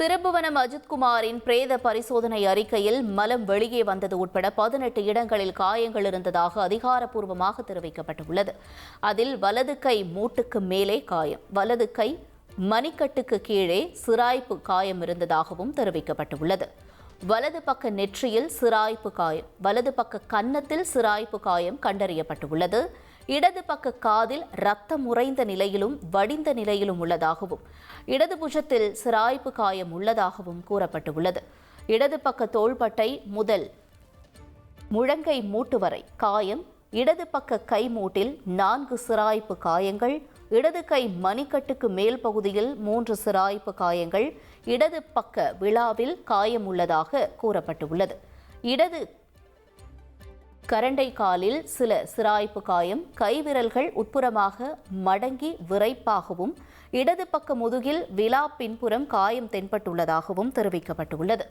திருப்புவனம் அஜித்குமாரின் பிரேத பரிசோதனை அறிக்கையில் மலம் வெளியே வந்தது உட்பட பதினெட்டு இடங்களில் காயங்கள் இருந்ததாக அதிகாரப்பூர்வமாக தெரிவிக்கப்பட்டுள்ளது. அதில் வலது கை மூட்டுக்கு மேலே காயம் வலது கை மணிக்கட்டுக்கு கீழே சிராய்ப்பு காயம் இருந்ததாகவும் தெரிவிக்கப்பட்டுள்ளது. வலது பக்க நெற்றியில் சிராய்ப்பு காயம் வலது பக்க கன்னத்தில் சிராய்ப்பு காயம் கண்டறியப்பட்டுள்ளது. இடது பக்க காதில் ரத்தம் உறைந்த நிலையிலும் வடிந்த நிலையிலும் உள்ளதாகவும் இடது புஜத்தில் சிராய்ப்பு காயம் உள்ளதாகவும் கூறப்பட்டுள்ளது. இடது பக்க தோள்பட்டை முதல் முழங்கை மூட்டு வரை காயம் இடது பக்க கை மூட்டில் நான்கு சிராய்ப்பு காயங்கள் இடது கை மணிக்கட்டுக்கு மேல் பகுதியில் மூன்று சிராய்ப்பு காயங்கள் இடது பக்க விழாவில் காயம் உள்ளதாக கூறப்பட்டுள்ளது. இடது கரண்டை காலில் சில சிராய்ப்பு காயம் கைவிரல்கள் உட்புறமாக மடங்கி விரைப்பாகவும் இடது பக்க முதுகில் விலா பின்புறம் காயம் தென்பட்டுள்ளதாகவும் தெரிவிக்கப்பட்டுள்ளது.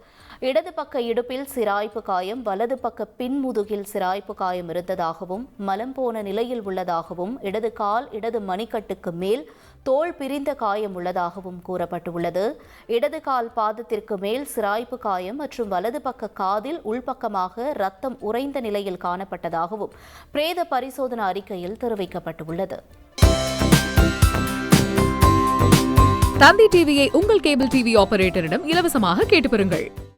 இடது பக்க இடுப்பில் சிராய்ப்பு காயம் வலது பக்க பின்முதுகில் சிராய்ப்பு காயம் இருந்ததாகவும் மலம் போன நிலையில் உள்ளதாகவும் இடது கால் இடது மணிக்கட்டுக்கு மேல் தோல் பிரிந்த காயம் உள்ளதாகவும் கூறப்பட்டுள்ளது. இடது கால் பாதத்திற்கு மேல் சிராய்ப்பு காயம் மற்றும் வலது பக்க காதில் உள்பக்கமாக ரத்தம் உறைந்த நிலையில் காணப்பட்டதாகவும் பிரேத பரிசோதனை அறிக்கையில் தெரிவிக்கப்பட்டுள்ளது. தந்தி டிவியை உங்கள் கேபிள் டிவி ஆபரேட்டரிடம் இலவசமாக கேட்டு பெறுங்கள்.